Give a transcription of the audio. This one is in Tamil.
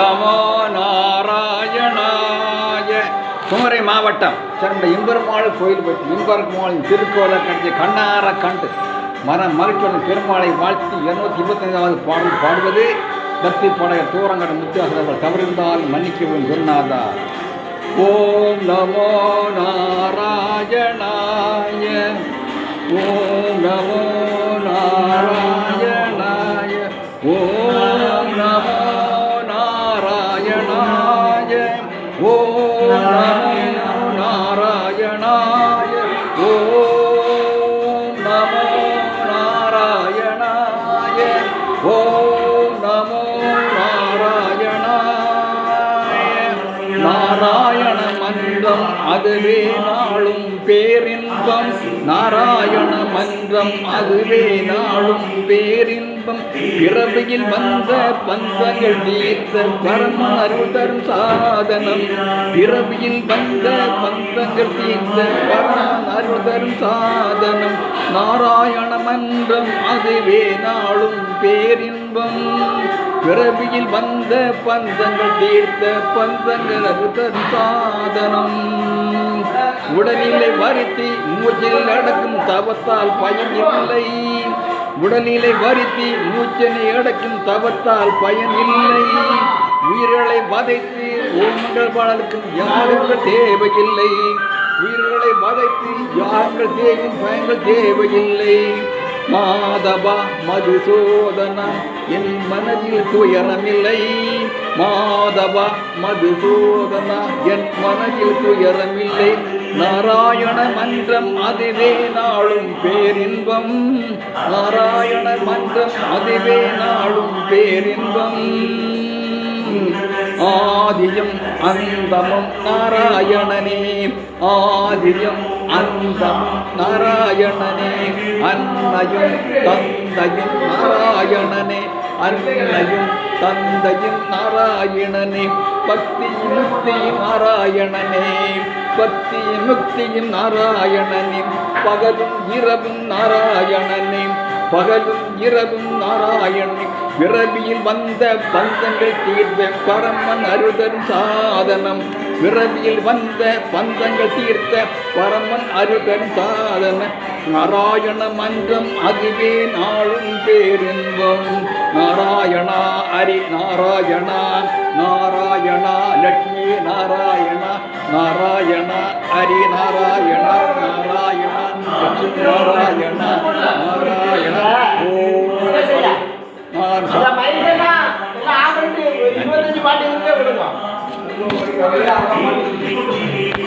நமோ நாராயணாய குமரி மாவட்டம் சிறந்த இம்பெருமாள் கோயில் பற்றி இம்பெருமாளின் திருக்கோலை கண்டு கண்ணார கண்டு. மன மகிழ்ச்சியுடன் பெருமாளை வாழ்த்தி இருநூத்தி இருபத்தைந்தாவது பாடல் பாடுவது. பக்தி பாடகர் தூரங்கட முத்தியாசர்கள் தவறிருந்தால் மன்னிக்கவும் குருநாதா. ஓம் நமோ நாராயணாய. ஓம் நமோ நாராயணாய. ஓம் நமோ நாராயணாய ஓம் நமோ நாராயணாய ஓம் நமோ நாராயணாய நாராயண மன்றம் அதுவே நாளும் பேரின்பம். நாராயண மந்திரம் அதுவே நாளும் பேரின்பம். பிறவியில் வந்த பந்தங்கள் தீர்த்த பரம அருள் தரும் சாதனம். பிறவியில் வந்த பந்தங்கள் தீர்த்த பரம அருள் தரும் சாதனம். நாராயண மன்றம் அதுவே நாளும் பேரின்பம். பிறவியில் வந்த பந்தங்கள் தீர்த்த பந்தங்கள் அறுத்தன் சாதனம். உடலிலே வருத்தி மூச்சில் நடக்கும் தவத்தால் பயன் இல்லை உடலிலை வருத்தி மூச்சனை அடக்கும் தவத்தால் பயன் இல்லை உயிர்களை வதைத்து ஓமங்கள் பாடலுக்கும் யாருங்கள் தேவையில்லை. உயிர்களை வதைத்து யாருங்கள் தேவும் பயங்கள் தேவையில்லை. மாதவா மதுசூதனா என் மனதில் துயரமில்லை. மாதவா மதுசூதனா என் மனதில் துயரமில்லை. நாராயண மன்றம் அதுவே நாளும் பேரின்பம். நாராயண மன்றம் அதுவே நாளும் பேரின்பம். ஆதியம் அந்தமம் நாராயணனே. ஆதியம் அந்தமம் நாராயணனே. அன்னையும் தந்தையும் நாராயணனே. அன்னையும் தந்தையும் நாராயணனே. பக்தி முக்தி நாராயணனே. பக்தி முக்தியும் நாராயணனின் பகலும் இரவும் நாராயணனின் பகலும் இரவும் நாராயணனின் விரவியில் வந்த பந்தங்கள் தீர்வே பரமன் அருதன் சாதனம். பிறவியில் வந்த பந்தங்கள் தீர்த்த பரமன் அருகன் சாதன நாராயண மன்றம் அதுவே நாளும் பேரின்பம். நாராயணா ஹரி நாராயணா நாராயணா லட்சுமி நாராயணா நாராயணா ஹரி நாராயணா நாராயணா லட்சுமி நாராயணா நாராயணா. ஓ وإلى الله